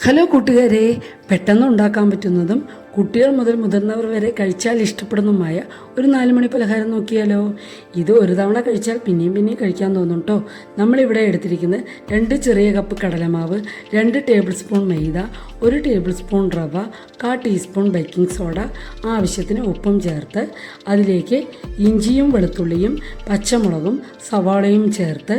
Hello കൂട്ടുകാരെ പെട്ടെന്ന് ഉണ്ടാക്കാൻ പറ്റുന്നതും കുട്ടികൾ മുതൽ മുതിർന്നവർ വരെ കഴിച്ചാൽ ഇഷ്ടപ്പെടുന്നതുമായ ഒരു നാലുമണി പലഹാരം നോക്കിയാലോ? ഇത് ഒരു തവണ കഴിച്ചാൽ പിന്നെയും പിന്നെയും കഴിക്കാൻ തോന്നും കേട്ടോ നമ്മളിവിടെ എടുത്തിരിക്കുന്നത് രണ്ട് ചെറിയ കപ്പ് കടലമാവ് രണ്ട് ടേബിൾ സ്പൂൺ മൈദ ഒരു ടേബിൾ സ്പൂൺ റവ കാ ടീസ്പൂൺ ബേക്കിംഗ് സോഡ ആവശ്യത്തിന് ഉപ്പും ചേർത്ത് അതിലേക്ക് ഇഞ്ചിയും വെളുത്തുള്ളിയും പച്ചമുളകും സവാളയും ചേർത്ത്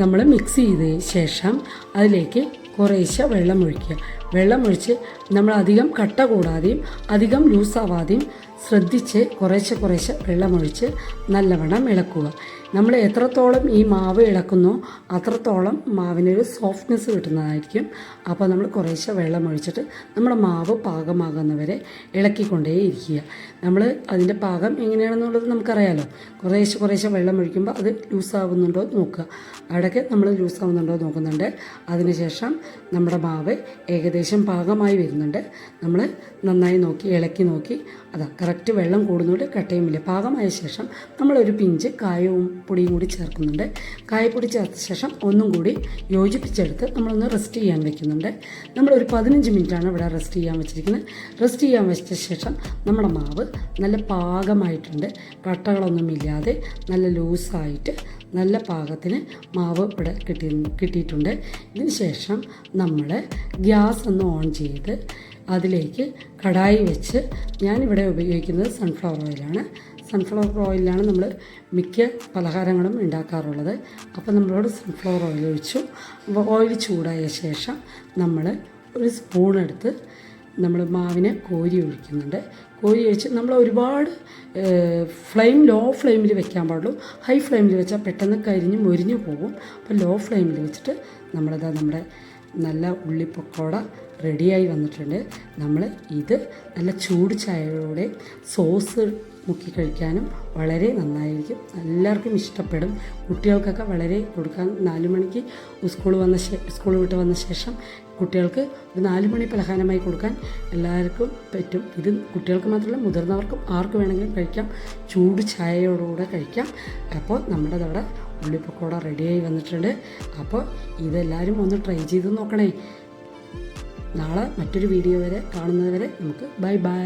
നമ്മൾ മിക്സ് ചെയ്ത ശേഷം അതിലേക്ക് കുറേശ്ശെ വെള്ളം ഒഴിക്കുക. വെള്ളം ഒഴിച്ച് നമ്മൾ അധികം കട്ട കൂടാതെയും അധികം ലൂസാവാതെയും ശ്രദ്ധിച്ച് കുറേശ്ശെ കുറേശ്ശെ വെള്ളമൊഴിച്ച് നല്ലവണ്ണം ഇളക്കുക. നമ്മൾ എത്രത്തോളം ഈ മാവ് ഇളക്കുന്നോ അത്രത്തോളം മാവിനൊരു സോഫ്റ്റ്നെസ് കിട്ടുന്നതായിരിക്കും. അപ്പോൾ നമ്മൾ കുറേശ്ശെ വെള്ളം ഒഴിച്ചിട്ട് നമ്മുടെ മാവ് പാകമാകുന്നവരെ ഇളക്കിക്കൊണ്ടേ ഇരിക്കുക നമ്മൾ അതിന്റെ പാകം എങ്ങനെയാണെന്നുള്ളത് നമുക്കറിയാലോ. കുറേശ്ശെ കുറേശ്ശെ വെള്ളം ഒഴിക്കുമ്പോൾ അത് ലൂസാവുന്നുണ്ടോ നോക്കുക. അവിടെയൊക്കെ നമ്മൾ ലൂസാവുന്നുണ്ടോ നോക്കുന്നുണ്ട്. അതിനുശേഷം നമ്മുടെ മാവ് ഏകദേശം പാകമായി വരുന്നുണ്ട്. നമ്മൾ നന്നായി നോക്കി ഇളക്കി നോക്കി അതാ കറക്റ്റ് വെള്ളം കൂടുന്നുണ്ട് കട്ടയുമില്ല. പാകമായ ശേഷം നമ്മളൊരു പിഞ്ച് കായവും പൊടിയും കൂടി ചേർക്കുന്നുണ്ട്. കായപ്പൊടി ചേർത്ത ശേഷം ഒന്നും കൂടി യോജിപ്പിച്ചെടുത്ത് നമ്മളൊന്ന് റെസ്റ്റ് ചെയ്യാൻ വെക്കുന്നുണ്ട്. നമ്മളൊരു പതിനഞ്ച് മിനിറ്റാണ് ഇവിടെ റെസ്റ്റ് ചെയ്യാൻ വെച്ചിരിക്കുന്നത്. റെസ്റ്റ് ചെയ്യാൻ വെച്ച ശേഷം നമ്മുടെ മാവ് നല്ല പാകമായിട്ടുണ്ട്. കട്ടകളൊന്നുമില്ലാതെ നല്ല ലൂസായിട്ട് നല്ല പാകത്തിന് മാവ് ഇവിടെ കിട്ടി കിട്ടിയിട്ടുണ്ട്. ഇതിന് ശേഷം നമ്മൾ ഗ്യാസ് ഒന്ന് ഓൺ ചെയ്ത് അതിലേക്ക് കടായി വെച്ച് ഞാനിവിടെ ഉപയോഗിക്കുന്നത് സൺഫ്ലവർ ഓയിലാണ് സൺഫ്ലവർ ഓയിലാണ് നമ്മൾ മിക്ക പലഹാരങ്ങളും ഉണ്ടാക്കാറുള്ളത്. അപ്പോൾ നമ്മളോട് സൺഫ്ലവർ ഓയിൽ ഒഴിച്ചു. ഓയിൽ ചൂടായ ശേഷം നമ്മൾ ഒരു സ്പൂൺ എടുത്ത് നമ്മൾ മാവിനെ കോരി ഒഴിക്കുന്നുണ്ട്. കോരി ഒഴിച്ച് നമ്മൾ ഒരുപാട് ഫ്ലെയിം ലോ ഫ്ലെയിമിൽ വെക്കാൻ പാടുള്ളൂ. ഹൈ ഫ്ലെയിമിൽ വെച്ചാൽ പെട്ടെന്ന് കരിഞ്ഞ് മൊരിഞ്ഞു പോകും അപ്പോൾ ലോ ഫ്ലെയിമിൽ വെച്ചിട്ട് നമ്മളിതാ നമ്മുടെ നല്ല ഉള്ളിപ്പക്കോട റെഡിയായി വന്നിട്ടുണ്ട്. നമ്മൾ ഇത് നല്ല ചൂട് ചായയോടെ സോസ് മുക്കി കഴിക്കാനും വളരെ നന്നായിരിക്കും. എല്ലാവർക്കും ഇഷ്ടപ്പെടും. കുട്ടികൾക്കൊക്കെ വളരെ കൊടുക്കാൻ നാല് മണിക്ക് സ്കൂൾ വന്ന സ്കൂൾ വിട്ട് വന്ന ശേഷം കുട്ടികൾക്ക് ഒരു നാല് മണി പലഹാരമായി കൊടുക്കാൻ എല്ലാവർക്കും പറ്റും. ഇത് കുട്ടികൾക്ക് മാത്രമല്ല മുതിർന്നവർക്കും ആർക്ക് വേണമെങ്കിലും കഴിക്കാം. ചൂട് ചായയോടുകൂടെ കഴിക്കാം. അപ്പോൾ നമ്മുടെ അവിടെ ഉള്ളിപ്പക്കോട റെഡിയായി വന്നിട്ടുണ്ട്. അപ്പോൾ ഇതെല്ലാവരും ഒന്ന് ട്രൈ ചെയ്ത് നോക്കണേ. നാളെ മറ്റൊരു വീഡിയോ വരെ കാണുന്നത് വരെ നമുക്ക് ബൈ ബൈ